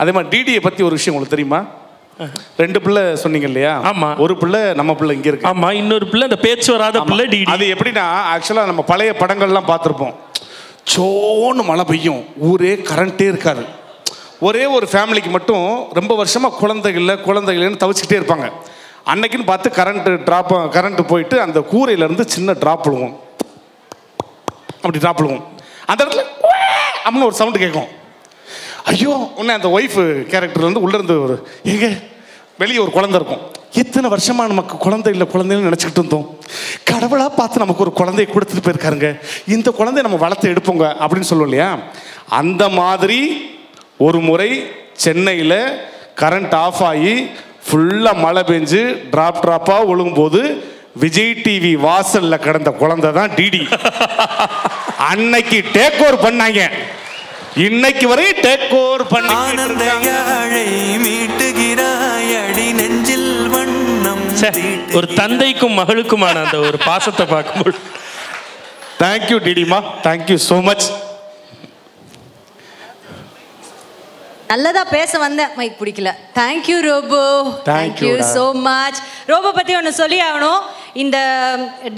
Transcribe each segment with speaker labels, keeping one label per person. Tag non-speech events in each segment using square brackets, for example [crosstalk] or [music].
Speaker 1: அதே மாதிரி டிடியை பற்றி ஒரு விஷயம் உங்களுக்கு தெரியுமா? ரெண்டு பிள்ளை சொன்னீங்க இல்லையா?
Speaker 2: ஆமா.
Speaker 1: ஒரு பிள்ளை நம்ம பிள்ளை இங்கே இருக்கு.
Speaker 2: ஆமா இன்னொரு பிள்ளை அந்த பேச்சு வராத பிள்ளை டிடி
Speaker 1: அது எப்படின்னா ஆக்சுவலாக நம்ம பழைய படங்கள்லாம் பார்த்துருப்போம். சோன்னு மழை பெய்யும். ஊரே கரண்ட்டே இருக்காது. ஒரே ஒரு ஃபேமிலிக்கு மட்டும் ரொம்ப வருஷமாக குழந்தைகள குழந்தைகள்னு தவிச்சிக்கிட்டே இருப்பாங்க. அன்னைக்குன்னு பார்த்து கரண்ட்டு ட்ராப் கரண்ட் போயிட்டு அந்த கூரையிலேருந்து சின்ன ட்ராப் விழுவும். அப்படி ட்ராப் விழுவும். அந்த இடத்துல அப்படின்னு ஒரு சவுண்டு கேட்கும். ஐயோ. உடனே அந்த ஒய்ஃபு கேரக்டர்லேருந்து உள்ளேருந்து ஒரு எங்க வெளியே ஒரு குழந்தை இருக்கும். எத்தனை வருஷமா நமக்கு குழந்தை இல்லை குழந்தைன்னு நினச்சிக்கிட்டு இருந்தோம். கடவுளா பார்த்து நமக்கு ஒரு குழந்தைய கொடுத்துட்டு போயிருக்காருங்க. இந்த குழந்தைய நம்ம வளர்த்து எடுப்போங்க அப்படின்னு சொல்லுவோம் இல்லையா? அந்த மாதிரி ஒரு முறை சென்னையில் கரண்ட் ஆஃப் ஆகி ஃபுல்லாக மழை பெஞ்சு ட்ராப் ட்ராப்பாக ஒழுங்கும்போது விஜய் டிவி வாசல்ல கிடந்த குழந்தை தான் டிடி அன்னைக்கு டேக் ஓவர் பண்ணாங்க. இன்னைக்கு வரையும் டேக் ஓவர் பண்ணி
Speaker 3: ஆனந்த யாழை மீட்டுகிறாய் அடி நெஞ்சில் வண்ணம்
Speaker 2: ஒரு தந்தைக்கும் மகளுக்குமான அந்த ஒரு பாசத்தை பார்க்கும்போது.
Speaker 1: தேங்க்யூ டிடிமா தேங்க்யூ ஸோ மச்
Speaker 4: நல்லதா பேச வந்தேன். மைக் பிடிக்கல. Thank you Robo
Speaker 1: Thank
Speaker 4: thank you. So much Robo பற்றி ஒன்று சொல்லி ஆகணும். இந்த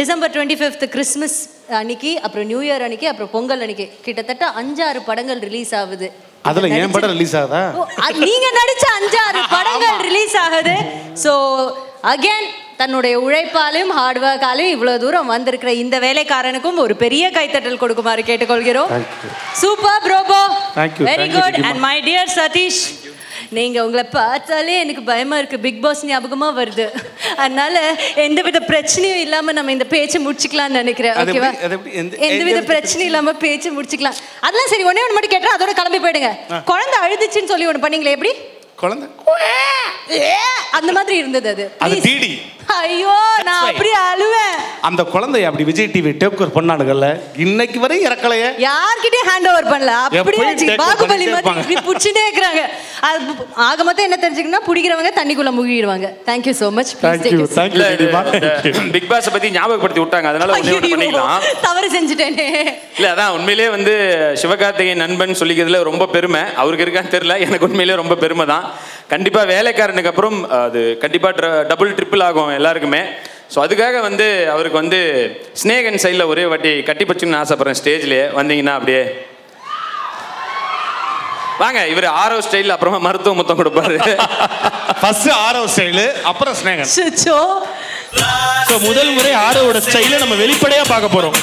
Speaker 4: டிசம்பர் டுவெண்ட்டி ஃபிஃப்த் கிறிஸ்மஸ் அன்னைக்கு அப்புறம் நியூ இயர் அன்னைக்கு அப்புறம் பொங்கல் அன்னைக்கு கிட்டத்தட்ட அஞ்சாறு படங்கள் ரிலீஸ் ஆகுது.
Speaker 1: அதுல என் படம் ரிலீஸ் ஆகுதா?
Speaker 4: நீங்க நடிச்ச அஞ்சாறு படங்கள் ரிலீஸ் ஆகுது. ஸோ அகைன் தன்னுடைய உழைப்பாலையும் ஹார்ட் ஒர்க்காலையும் இவ்வளவு தூரம் வந்திருக்கிற இந்த வேலைக்காரனுக்கும் ஒரு பெரிய கைத்தட்டல் கொடுக்குமாறு கேட்டுக்கொள்கிறோம். Super Robo very good. And my dear Sathish நீங்க உங்களை பார்த்தாலே எனக்கு பயமா இருக்கு. பிக் பாஸ் ஞாபகமா வருது. அதனால எந்தவித பிரச்சனையும் இல்லாம நம்ம இந்த பேச்சை முடிச்சுக்கலாம்னு நினைக்கிறேன். ஓகேவா?
Speaker 1: எந்த-
Speaker 4: எந்தவித
Speaker 1: எந்த
Speaker 4: பிரச்சனையும் இல்லாம பேச்சு முடிச்சுக்கலாம். அதெல்லாம் சரி ஒண்ணே ஒன்று மட்டும் கேட்டா அதோட கிளம்பி போயிடுங்க. குழந்தை அழுதுச்சுன்னு சொல்லி ஒன்று பண்ணீங்களே எப்படி?
Speaker 1: குழந்தை?
Speaker 4: அந்த மாதிரி இருந்தது அது.
Speaker 1: அது
Speaker 4: Please.
Speaker 1: டிடி
Speaker 4: ஐயோ நான் அப்படியே அழுவேன்.
Speaker 1: அந்த குழந்தைய அப்படி விஜய் டிவி டேக் ஓவர் பண்ணானுங்கல்ல இன்னைக்கு வரை இறக்கலையே.
Speaker 4: யார்கிட்டயும் ஹேண்ட் ஓவர் பண்ணல. அப்படியே பாகுபலி மாதிரி. இப்படி புடிச்சுட்டே இருக்கிறாங்க. அது ஆக மொத்தம் என்ன தெரிஞ்சுக்கணும்னா பிடிக்கிறவங்க தண்ணிக்குள்ள முழுகிடுவாங்க. Thank you so much
Speaker 1: thank you thank you
Speaker 5: big பாஸை பத்தி ஞாபகப்படுத்தி விட்டாங்க. அதனால பண்ணிக்கலாம்
Speaker 4: தவறு செஞ்சுட்டேனே.
Speaker 5: இல்ல அதான் உண்மையிலேயே வந்து சிவகார்த்திகேயன் நண்பன் சொல்லிக்கிறதுல ரொம்ப பெருமை. அவருக்கு இருக்கான்னு தெரியல. எனக்கு உண்மையிலேயே ரொம்ப பெருமை தான் கண்டிப்பா வேலைக்காரனுக்கு அப்புறம் அது கண்டிப்பா டபுள் ட்ரிபிள் ஆகும். எல்லாருக்குமே. ஸோ அதுக்காக வந்து அவருக்கு வந்து ஸ்னேகன் சைடில் ஒரே வாட்டி கட்டி பச்சுன்னு ஆசைப்படுறேன் ஸ்டேஜ்லேயே. வந்தீங்கன்னா அப்படியே. வாங்க இவர் ஆரோ ஸ்டைல் அப்புறமா மருத்துவ முத்தம் கொடுப்பாரு.
Speaker 1: ஃபர்ஸ்ட் ஆரவ் ஸ்டைலு அப்புறம் ஸ்னேகன்
Speaker 4: சுச்சோ
Speaker 2: ஸோ முதல் முறை ஆரோவோட ஸ்டைலை நம்ம வெளிப்படையா பார்க்க போறோம்.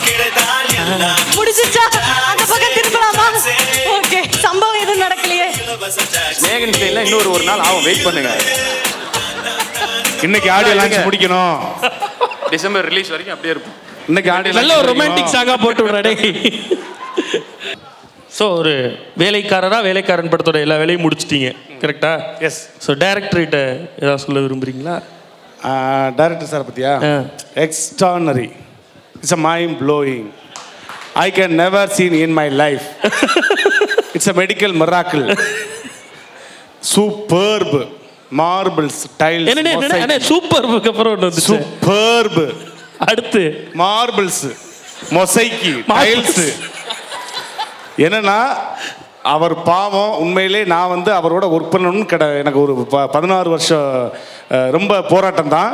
Speaker 4: முடிச்சிச்சா அந்த பக்கம் திரும்பலாமா? ஓகே சம்பவம் எதுவும் நடக்கலையே.
Speaker 5: ஸ்னேகன் ஸ்டைலில் இன்னொரு ஒரு நாள் ஆகும். வெயிட் பண்ணுங்க.
Speaker 1: இன்னைக்கு ஆடியோ லான்ச் முடிக்கணும்.
Speaker 5: டிசம்பர் ரிலீஸ் வரைக்கும் அப்படியே இருக்கும்
Speaker 1: இன்னைக்கு ஆடியோ
Speaker 2: நல்ல ஒரு ரொமான்டிக் சாங்கா போட்டு விடுறே ஸோ ஒரு வேலைக்காரரா வேலைக்காரன் படத்தோட எல்லா வேலையும் முடிச்சிட்டீங்க கரெக்டா
Speaker 1: எஸ்
Speaker 2: ஸோ டேரக்டர்கிட்ட ஏதாவது சொல்ல விரும்புறீங்களா?
Speaker 1: டைரக்டர் சார் பத்தியா?
Speaker 2: ஆ.
Speaker 1: Extraordinary it's a mind blowing I can never seen in my life it's a medical miracle superb marbles tiles
Speaker 2: என்ன என்ன சூப்பர் அப்புறம் ஒன்று வந்துச்சு?
Speaker 1: சூப்பர்ப்
Speaker 2: அடுத்து.
Speaker 1: மார்பிள்ஸ் மொசைக்கு டைல்ஸ் என்னன்னா அவர் பாவம் உண்மையிலே நான் வந்து அவரோட ஒர்க் பண்ணணும்னு கிட எனக்கு ஒரு ப பதினாறு வருஷம் ரொம்ப போராட்டம் தான்.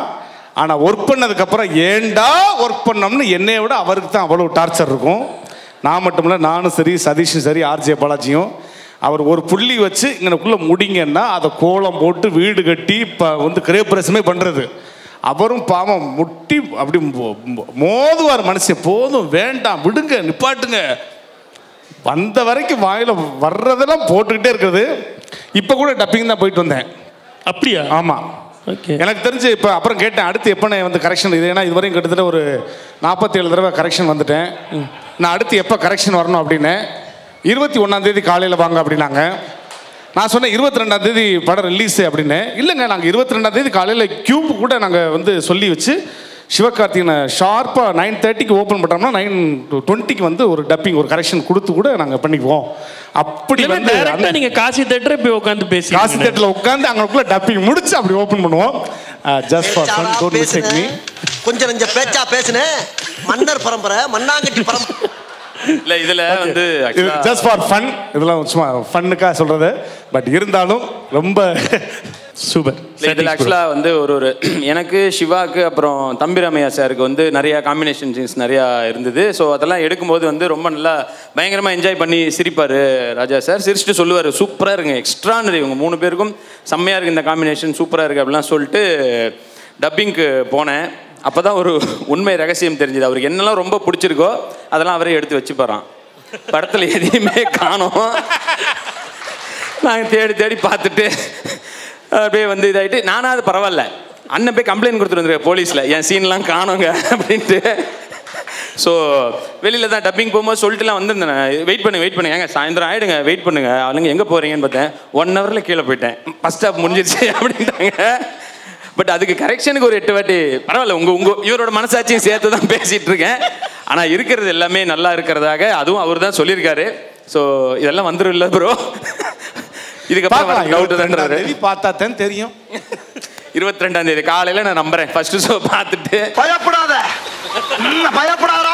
Speaker 1: ஆனால் ஒர்க் பண்ணதுக்கப்புறம் ஏன்டா ஒர்க் பண்ணோம்னு என்னைய விட அவருக்கு தான் அவ்வளோ டார்ச்சர் இருக்கும். நான் மட்டும் இல்லை நானும் சரி சதீஷும் சரி ஆர்ஜே பாலாஜியும் அவர் ஒரு புள்ளி வச்சு இங்கனக்குள்ளே முடிங்கன்னா அதை கோலம் போட்டு வீடு கட்டி இப்போ வந்து கிரேப்ரசமே பண்ணுறது அவரும் பாவம் முட்டி அப்படி மோதுவார் மனுஷன். போதும் வேண்டாம் விடுங்க நிப்பாட்டுங்க. வந்த வரைக்கும் வாயில வர்றதெல்லாம் போட்டுக்கிட்டே இருக்குது. இப்போ கூட டப்பிங் தான் போயிட்டு வந்தேன்.
Speaker 2: அப்படியா?
Speaker 1: ஆமாம்
Speaker 2: ஓகே.
Speaker 1: எனக்கு தெரிஞ்சு இப்போ அப்புறம் கேட்டேன் அடுத்து எப்போ வந்து கரெக்ஷன் இது? ஏன்னா இதுவரையும் கிட்டத்தட்ட ஒரு நாற்பத்தேழு தடவை கரெக்ஷன் வந்துட்டேன். நான் அடுத்து எப்போ கரெக்ஷன் வரணும் அப்படின்னு இருபத்தி ஒன்றாந்தேதி காலையில் வாங்க அப்படின்னாங்க. நான் சொன்னேன் இருபத்தி ரெண்டாந்தேதி படம் ரிலீஸு அப்படின்னு. இல்லைங்க நாங்கள் இருபத்தி ரெண்டாந்தேதி காலையில் கியூப் கூட நாங்கள் வந்து சொல்லி வச்சு சிவகார்த்திகனை ஷார்ப்பாக நைன் தேர்ட்டிக்கு ஓப்பன் பண்ணுறோம்னா நைன் டுவெண்ட்டிக்கு வந்து ஒரு டப்பிங் ஒரு கரெக்ஷன் கொடுத்து கூட நாங்கள் பண்ணிக்குவோம். அப்படி வந்து
Speaker 2: டேரக்டா
Speaker 1: அந்த-
Speaker 2: நீங்க காசி தேட்டரை போய் உட்காந்து பேசி
Speaker 1: காசு தேட்டரில் உட்காந்து அங்கக்குள்ள டப்பிங் முடிச்சு அப்படி ஓப்பன் பண்ணுவோம். Just for fun don't mistake me
Speaker 6: பேசுன. கொஞ்சம் நெஞ்ச பேச்சா பேசுன. மன்னர் பரம்பரை மண்ணாங்கட்டி பரம்பரை.
Speaker 5: இல்ல இதுல வந்து
Speaker 1: ஜஸ்ட் ஃபார் ஃபன் இதெல்லாம் சும்மா ஃபன்னுக்காக சொல்றது. பட் இருந்தாலும் ரொம்ப [laughs]
Speaker 2: சூப்பர்
Speaker 5: இதுல ஆக்சுவலா வந்து ஒரு ஒரு [clears throat] எனக்கு சிவாக்கு அப்புறம் தம்பிராமையா சாருக்கு வந்து நிறைய காம்பினேஷன் சீன்ஸ் நிறைய இருந்தது. ஸோ அதெல்லாம் எடுக்கும்போது வந்து ரொம்ப நல்லா பயங்கரமா என்ஜாய் பண்ணி சிரிப்பாரு ராஜா சார். சிரிச்சுட்டு சொல்லுவாரு சூப்பரா இருங்க எக்ஸ்ட்ரானரி இவங்க மூணு பேருக்கும் செம்மையா இருக்கு இந்த காம்பினேஷன் சூப்பரா இருக்கு அப்படிலாம் சொல்லிட்டு டப்பிங்க்கு போனேன். அப்போ தான் ஒரு உண்மை ரகசியம் தெரிஞ்சது. அவருக்கு என்னெல்லாம் ரொம்ப பிடிச்சிருக்கோ அதெல்லாம் அவரே எடுத்து வச்சு போகிறான் படத்தில் எதையுமே காணோம். நாங்கள் தேடி தேடி பார்த்துட்டு அப்படியே வந்து இதாகிட்டு நானாவது பரவாயில்ல. அண்ணன் போய் கம்ப்ளைண்ட் கொடுத்துட்டு வந்துருக்கேன் போலீஸில். என் சீன்லாம் காணுங்க அப்படின்ட்டு. ஸோ வெளியில் தான் டப்பிங் போகும்போது சொல்லிட்டுலாம் வந்திருந்தேன் வெயிட் பண்ணுங்க வெயிட் பண்ணுங்க ஏங்க சாயந்தரம் ஆகிடுங்க வெயிட் பண்ணுங்க. அவனுங்க எங்கே போகிறீங்கன்னு பார்த்தேன். ஒன் ஹவரில் கீழே போயிட்டேன். ஃபஸ்ட் ஸ்டாப் முடிஞ்சிருச்சு அப்படின்ட்டாங்க. பட் அதுக்கு கரெக்ஷனுக்கு ஒரு எட்டு வாட்டி பரவாயில்ல உங்க உங்க இவரோட மனசாட்சியும் சேர்த்து தான் பேசிட்டு இருக்கேன் ஆனா இருக்கிறது எல்லாமே நல்லா இருக்கிறதாக அதுவும் அவர் தான் சொல்லியிருக்காரு. ஸோ இதெல்லாம் வந்துரும் இல்ல ப்ரோ இதுக்கப்புறம்
Speaker 1: பார்க்கலாம்.
Speaker 5: டவுட்
Speaker 1: பார்த்தா தான் தெரியும்.
Speaker 5: இருபத்தி ரெண்டாம் தேதி காலையில நான் நம்புறேன். ஃபர்ஸ்ட் ஷோ பார்த்துட்டு.
Speaker 6: பயப்படாத. பயப்படாத